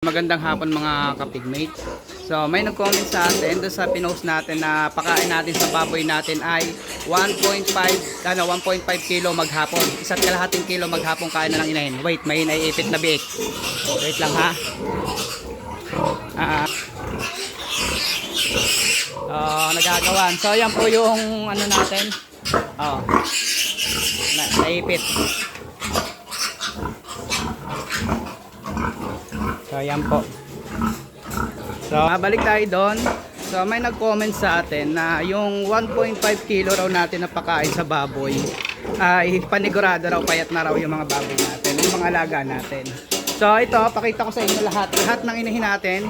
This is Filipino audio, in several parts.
Magandang hapon mga kapigmate. So may nag-comment sa atin doon sa pinost natin na pakain natin sa baboy natin ay 1.5 ano 1.5 kilo maghapon. Isa't kalahating kilo maghapon kain na ng inahin. Wait, may naiipit na biik. Wait lang ha. Ah. Oh, nagagawan. So yan po yung ano natin. Oh. Na, naipit. So, ayan po. So, balik tayo doon. So, may nag-comment sa atin na yung 1.5 kilo raw natin na pakain sa baboy ay panigurado raw, payat na raw yung mga baboy natin, yung mga alaga natin. So, ito, pakita ko sa inyo lahat. Lahat ng inahin natin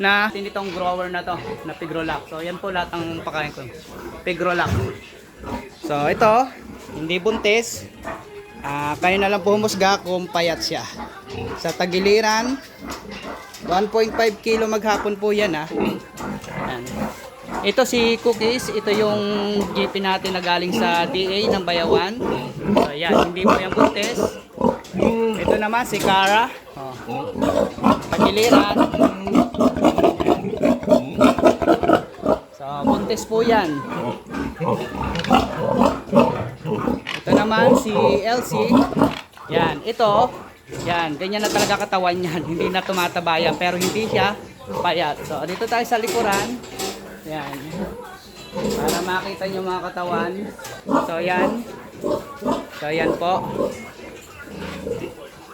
na tinitong grower na to, na pigrolac. So, yan po lahat ng pakain ko. Pigrolac. So, ito, hindi buntis. Ah, kayo na lang po humusga kung payat siya. Sa tagiliran, 1.5 kilo maghapon po yan ha. Yan. Ito si Cookies, ito yung GP natin na galing sa DA ng Bayawan. So yan, hindi po yan buntis. Ito naman si Cara. Oh. Tagiliran. So buntis po yan. Ito naman si Elsie. Yan, ito. Yan, ganyan na talaga katawan niyan. Hindi na tumataba yan, pero hindi siya payat. So, dito tayo sa likuran. Yan. Para makita niyo mga katawan. So, yan. So, yan po.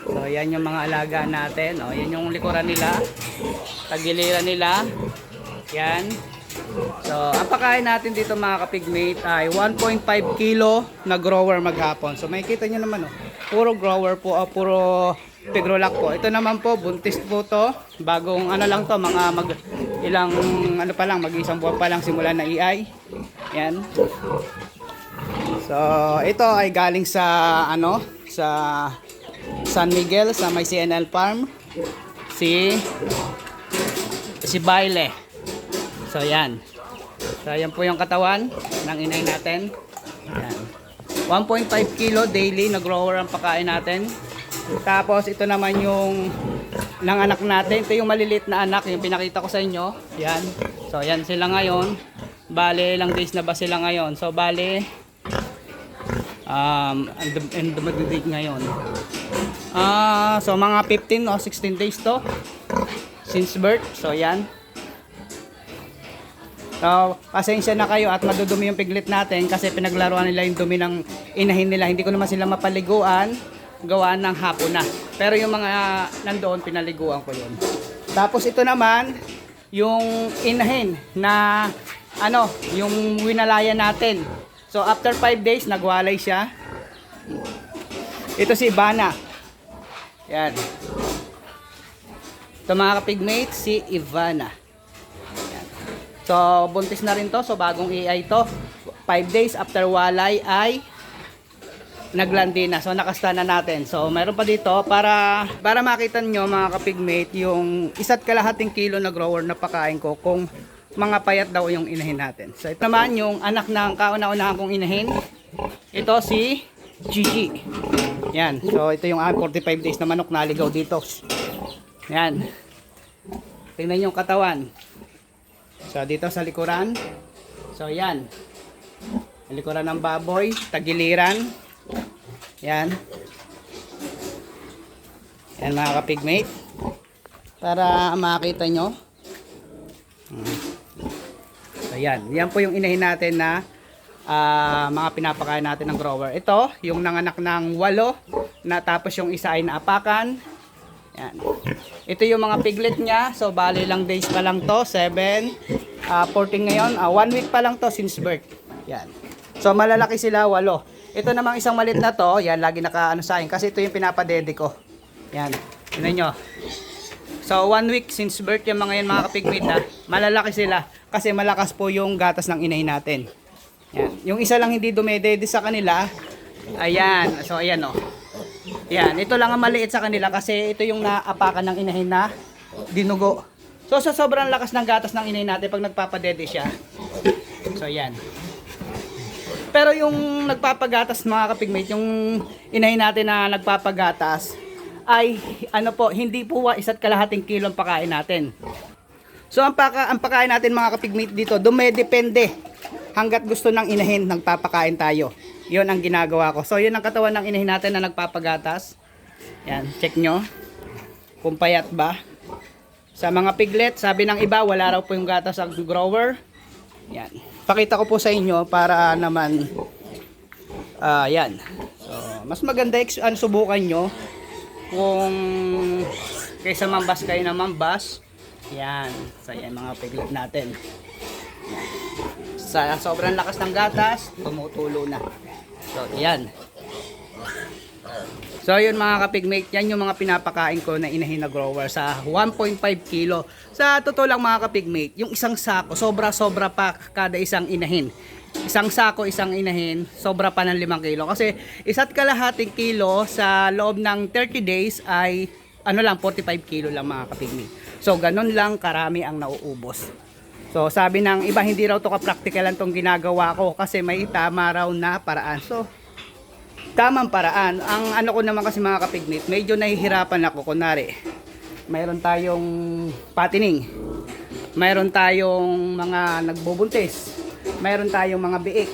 So, yan yung mga alaga natin. O, yan yung likuran nila. Tagiliran nila. Yan. So, ang pakain natin dito mga kapigmate ay 1.5 kilo na grower maghapon. So, makikita nyo naman, oh, puro grower po, oh, puro pigrolac po. Ito naman po, buntis po to. Bagong ano lang to, mga mag, ilang, ano pa lang, mag isang buwan pa lang simula na EI. Yan. So, ito ay galing sa, ano, sa San Miguel, sa may CNL Farm. Si, si Baile. So yan. So yan po yung katawan ng inay natin. Yan. 1.5 kilo daily na grower ang pakain natin. Tapos ito naman yung ng anak natin. Ito yung maliliit na anak, yung pinakita ko sa inyo. Yan. So yan sila ngayon. Bale, ilang days na ba sila ngayon? So bale, um, and the, and the magdidig ngayon. Ah, so mga 15 o 16 days to since birth. So yan. So, pasensya na kayo at madudumi yung piglet natin kasi pinaglaruan nila yung dumi ng inahin nila. Hindi ko naman sila mapaliguan, gawaan ng hapon na. Pero yung mga nandoon, pinaliguan ko yun. Tapos ito naman, yung inahin na ano, yung winalaya natin. So, after 5 days, nagwalay siya. Ito si Ivana. Yan. Ito mga kapigmate, si Ivana. So, buntis na rin to. So, bagong AI to. 5 days after walay ay naglandi na. So, nakasta na natin. So, meron pa dito para para makita nyo mga kapigmate yung isa't kalahating kilo na grower na pakain ko kung mga payat daw yung inahin natin. So, ito naman yung anak ng kauna-unahan kong inahin. Ito si Gigi. Yan. So, ito yung ah, 45 days na manok naligaw dito. Yan. Tingnan yung katawan. So, dito sa likuran. So, yan. Likuran ng baboy. Tagiliran. Yan. Yan mga kapigmate. Para makita nyo. Hmm. So, yan. Yan po yung inahin natin na ah, mga pinapakain natin ng grower. Ito, yung nanganak ng walo. Na, tapos yung isa ay naapakan. Yan. Ito yung mga piglet niya. So, bali lang days pa lang to. 7, ah 14 ngayon. 1 week pa lang to since birth. Yan. So, malalaki sila, walo. Ito namang isang malit na to. Yan, lagi naka ano sa akin. Kasi ito yung pinapadede ko. Yan. Tignan nyo. So, 1 week since birth yung mga yan, mga kapigmate na. Malalaki sila. Kasi malakas po yung gatas ng inay natin. Yan. Yung isa lang hindi dumedede sa kanila. Ayan. So, ayan o. Yan, ito lang ang maliit sa kanila kasi ito yung naapakan ng inahin na dinugo. So sa sobrang lakas ng gatas ng inahin natin pag nagpapadede siya. So yan. Pero yung nagpapagatas mga kapigmate, yung inahin natin na nagpapagatas, ay ano po, hindi po isa't kalahating kilo ang pakain natin. So ang, paka, ang pakain natin mga kapigmate dito, dumedepende hanggat gusto ng inahin nagpapakain tayo. Yon ang ginagawa ko. So yun ang katawan ng inahin natin na nagpapagatas. Yan, check nyo. Kung payat ba. Sa mga piglet, sabi ng iba, wala raw po yung gatas ang grower. Yan. Pakita ko po sa inyo para naman ah yan. So, mas maganda ano, subukan nyo kung kaysa mambas kayo na mambas. Yan. So, yan mga piglet natin. Sa sobrang lakas ng gatas, tumutulo na. So, yan. So yun mga kapigmate, yan yung mga pinapakain ko na inahin na grower sa 1.5 kilo. Sa totoo lang mga kapigmate, yung isang sako, sobra-sobra pa kada isang inahin. Isang sako, isang inahin, sobra pa ng 5 kilo. Kasi isa't kalahating kilo sa loob ng 30 days ay ano lang, 45 kilo lang mga kapigmate. So ganun lang karami ang nauubos. So sabi ng iba, hindi raw to ka-practical tong ginagawa ko kasi may tama raw na paraan. So tamang paraan. Ang ano ko naman kasi mga kapigmate, medyo nahihirapan ako. Kunwari, mayroon tayong patining. Mayroon tayong mga nagbubuntis. Mayroon tayong mga biik.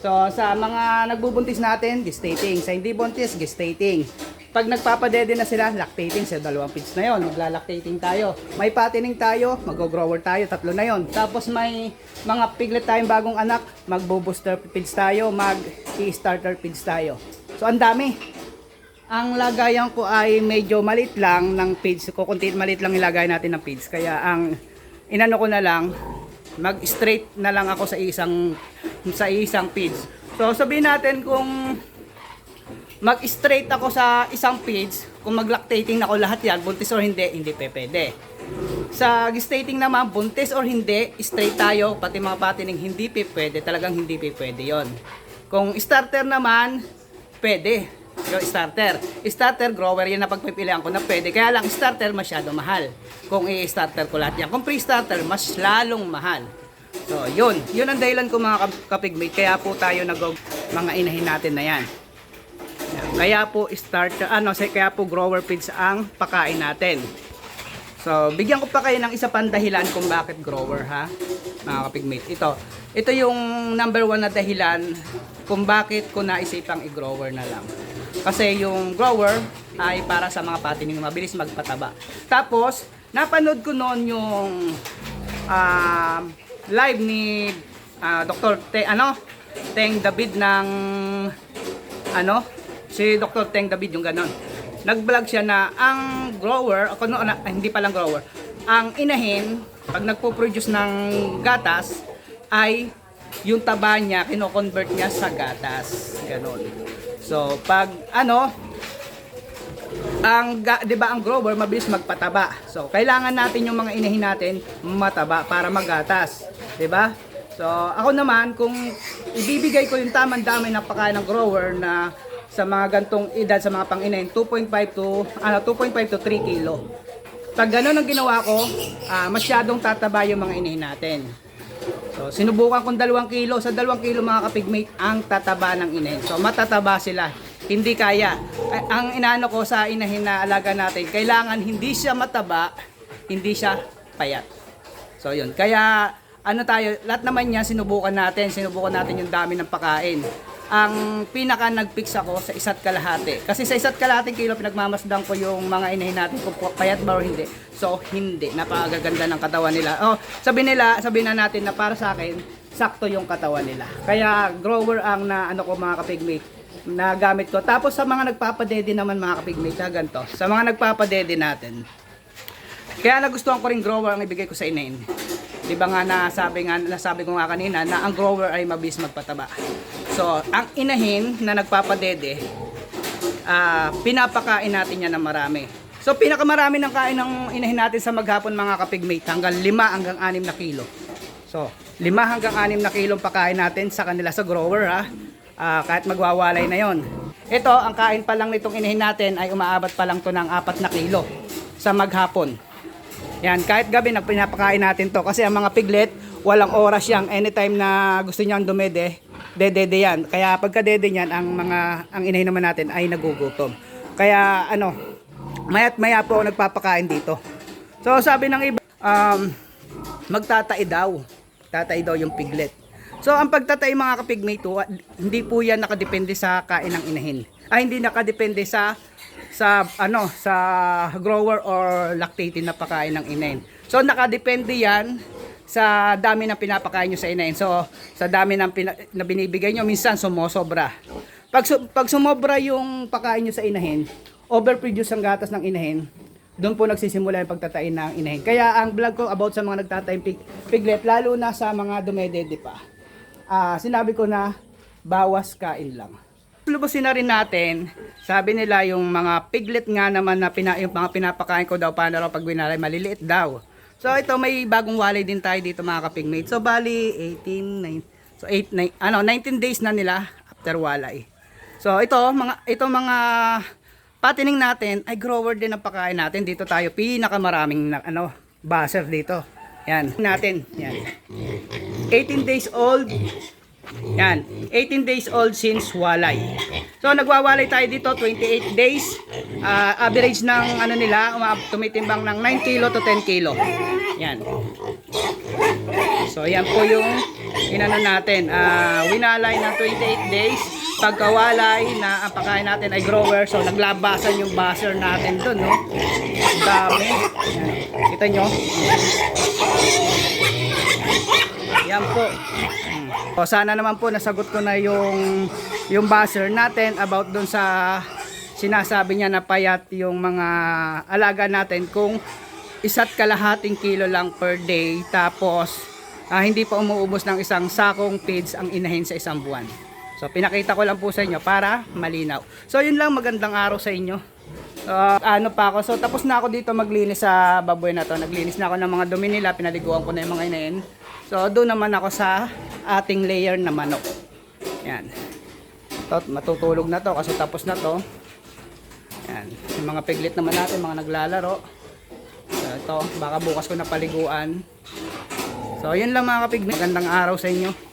So, sa mga nagbubuntis natin, gestating. Sa hindi buntis, gestating. Pag nagpapadede na sila, lactating. Sa dalawang feeds na yon, magla-lactating tayo. May patining tayo, mag-grower tayo, tatlo na yon. Tapos may mga piglet tayong bagong anak, magbo-booster feeds tayo, mag-starter feeds tayo. So, ang dami. Ang lagayan ko ay medyo malit lang ng feeds. Kukunti malit lang ilagay natin ng feeds. Kaya ang inano ko na lang, mag-straight na lang ako sa isang sa isang feeds. So sabihin natin kung mag-straight ako sa isang feeds, kung mag-lactating ako lahat yan, buntis or hindi, hindi pe pwede. Sa gestating naman, buntis or hindi, straight tayo, pati mga patining hindi pe pwede, talagang hindi pe pwede yon. Kung starter naman, pwede. Yung starter. Starter, grower, yan na pagpipilian ko na pwede. Kaya lang, starter masyado mahal. Kung i-starter ko lahat yan. Kung pre-starter, mas lalong mahal. So, yun. Yun ang dahilan ko mga kap- kapigmate. Kaya po tayo nag mga inahin natin na yan. Kaya po starter, ano, kaya po grower feeds ang pakain natin. So, bigyan ko pa kayo ng isa pang dahilan kung bakit grower ha, mga kapigmate. Ito, ito yung number one na dahilan kung bakit ko naisipang i-grower na lang. Kasi yung grower ay para sa mga patining mabilis magpataba. Tapos, napanood ko noon yung um, live ni ah, Dr. Te, ano, Teng David ng ano, si Dr. Teng David yung ganon. Nag-vlog siya na ang grower, ako no, na, hindi palang grower, ang inahin, pag nagpo-produce ng gatas, ay yung taba niya, kino-convert niya sa gatas. Ganon. So, pag ano, ang 'di ba ang grower mabilis magpataba. So, kailangan natin yung mga inahin natin mataba para magatas, 'di ba? So, ako naman kung ibibigay ko yung tamang dami ng pagkain ng grower na sa mga gantong edad sa mga panginahin 2.5 to ano 2.5 to 3 kilo. Pag ganun ang ginawa ko, ah, masyadong tataba yung mga inahin natin. So, sinubukan kong dalawang kilo. Sa dalawang kilo mga kapigmate, ang tataba ng inahin. So, matataba sila. Hindi kaya. Ay, ang inaano ko sa inahin na alaga natin, kailangan hindi siya mataba, hindi siya payat. So, yun. Kaya, ano tayo, lahat naman niya sinubukan natin. Sinubukan natin yung dami ng pagkain. Ang pinaka nagfix ako sa isa't kalahati. Kasi sa isa't kalahating kilo, pinagmamasdan ko yung mga inahin natin kung payat ba o hindi. So, hindi. Napakaganda ng katawan nila. Oh, sabi nila, sabi na natin na para sa akin, sakto yung katawan nila. Kaya, grower ang na, ano ko mga kapigmate, na gamit ko. Tapos sa mga nagpapadede naman mga kapigmate, ha, ganito. Sa mga nagpapadede natin, kaya nagustuhan ko rin grower ang ibigay ko sa inain. Di ba nga nasabi nga nasabi ko nga kanina na ang grower ay mabilis magpataba. So, ang inahin na nagpapadede, ah pinapakain natin yan ng marami. So, pinakamarami ng kain ng inahin natin sa maghapon mga kapigmate, hanggang 5 hanggang 6 na kilo. So, 5 hanggang 6 na kilo pakain natin sa kanila sa grower ha. Ah, kahit magwawalay na yon. Ito, ang kain pa lang nitong inahin natin ay umaabot pa lang to ng 4 na kilo sa maghapon. Yan, kahit gabi nagpinapakain natin to kasi ang mga piglet, walang oras yang anytime na gusto niyang dumede, dedede yan. Kaya pagka dede niyan, ang mga ang inahin naman natin ay nagugutom. Kaya ano, Maya't maya po ako nagpapakain dito. So sabi ng iba, um, magtatai daw. Tatai daw yung piglet. So ang pagtatay mga kapigmate hindi po yan nakadepende sa kain ng inahin. Ay hindi nakadepende sa sa ano sa grower or lactating na pakain ng inahin. So nakadepende yan sa dami ng pinapakain nyo sa inahin. So sa dami ng pina, na binibigay nyo, minsan sumosobra. Pag, pag sumobra yung pakain nyo sa inahin, overproduce ang gatas ng inahin, doon po nagsisimula yung pagtatain ng inahin. Kaya ang vlog ko about sa mga nagtatayong pig, piglet, lalo na sa mga dumedede pa, ah, sinabi ko na bawas kain lang. Lubusin na rin natin, sabi nila yung mga piglet nga naman na pina, yung mga pinapakain ko daw paano raw pag binalay, maliliit daw. So ito may bagong walay din tayo dito mga kapigmate. So bali 18, 9, so 8, 9, ano, 19 days na nila after walay. So ito mga ito mga patining natin ay grower din ang pakain natin. Dito tayo pinakamaraming na, ano buzzer dito. Yan natin. Yan. 18 days old. Yan. 18 days old since walay. So nagwawalay tayo dito 28 days. Ah, average ng ano nila tumitimbang ng 9 kilo to 10 kilo. Yan. So yan po yung inano natin. Ah, winalay ng 28 days. Pagkawalay na ang pagkain natin ay grower. So naglabasan yung buzzer natin doon, no? Dami. Yan. Kita nyo? Yan po. O sana naman po nasagot ko na yung yung buzzer natin about doon sa sinasabi niya na payat yung mga alaga natin kung isa't kalahating kilo lang per day tapos ah, hindi pa umuubos ng isang sakong feeds ang inahin sa isang buwan. So pinakita ko lang po sa inyo para malinaw. So yun lang magandang araw sa inyo. So, ano pa ako. So tapos na ako dito maglinis sa baboy na to. Naglinis na ako ng mga dumi nila, pinaliguan ko na yung mga inahin. So doon naman ako sa ating layer na manok. Yan. Ito, matutulog na to kasi tapos na to. Yan. Yung mga piglet naman natin, mga naglalaro. So, ito, baka bukas ko na paliguan. So, yun lang mga kapiglet. Magandang araw sa inyo.